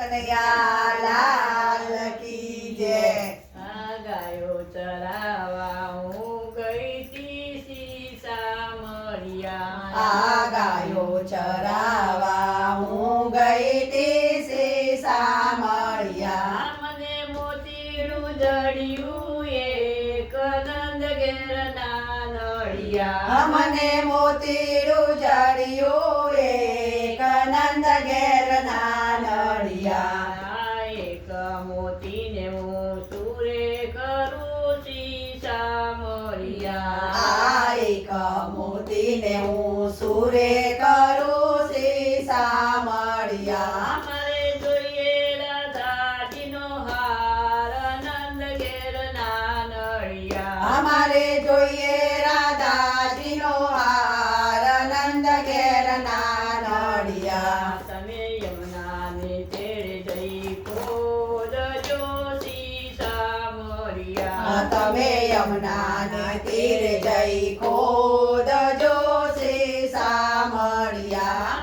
કનૈયાલાલ કી જય. આ ગાયો ચરાવા હું ગઈ તી સીસા મળ્યા આ ગાયો ચરાવા હું ગઈ તી સીસા મળ્યા મને મોતીડું જડ્યું એ કનંદ ઘેરના નળિયા. મને મોતીડું જડ્યું હું સુરે કરું તમે યમુનાને તેડે જઈ ખોદજો શ્રી સામળિયા તમે યમુનાને તીર જઈ ખોદ મળ્યા.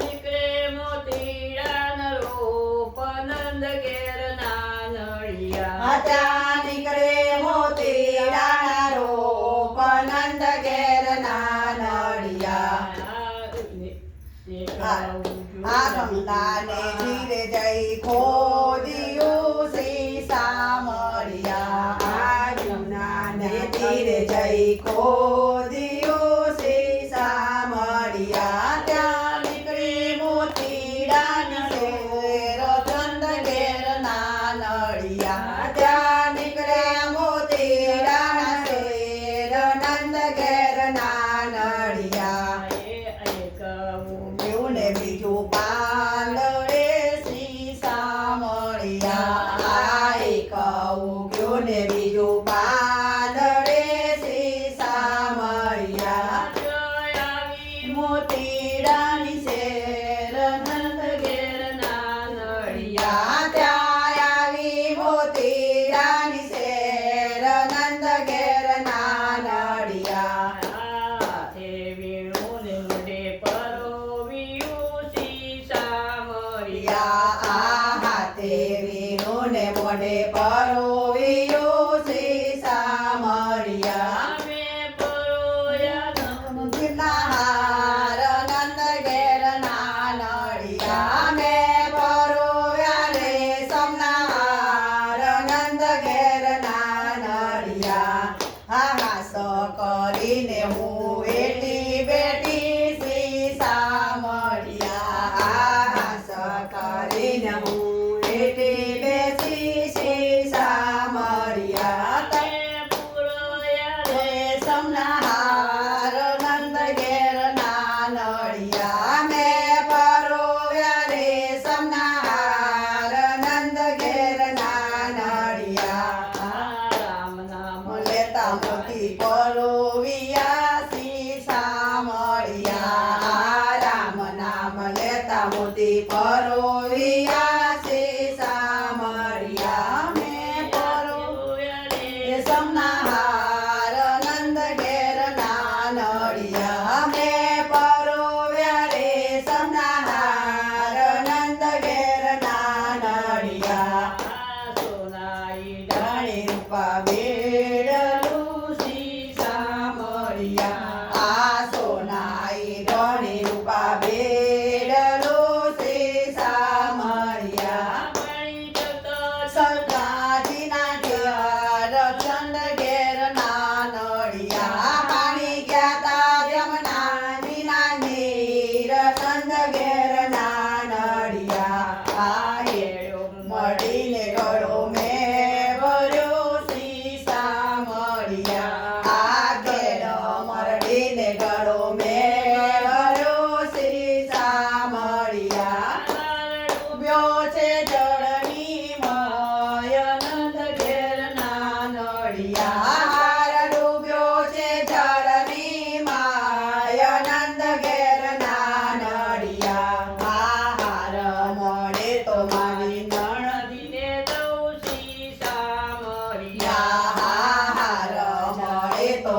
નીકળે મોતીડાના રોપ નંદ ઘેર નાનળિયા. હતા નીકળે મોતીડાના રોપ નંદ ઘેર નાનળિયા. આ ગંગાને ધીરે જઈ ખોદિયું શ્રી સામળિયા આ ધીરે જઈ ખોદ આવીને હું again.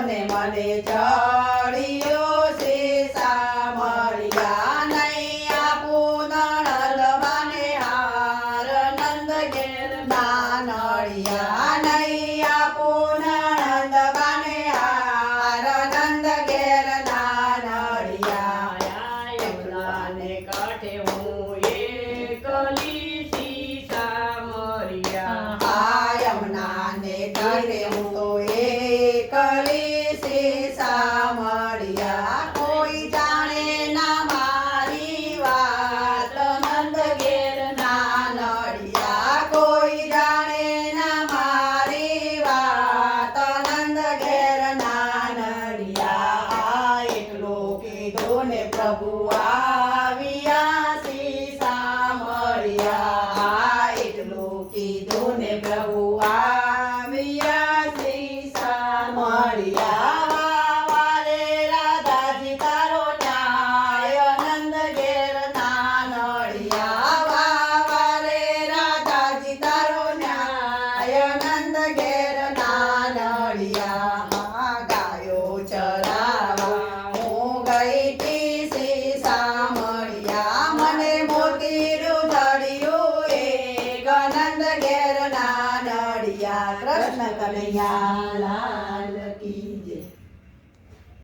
ને મને જા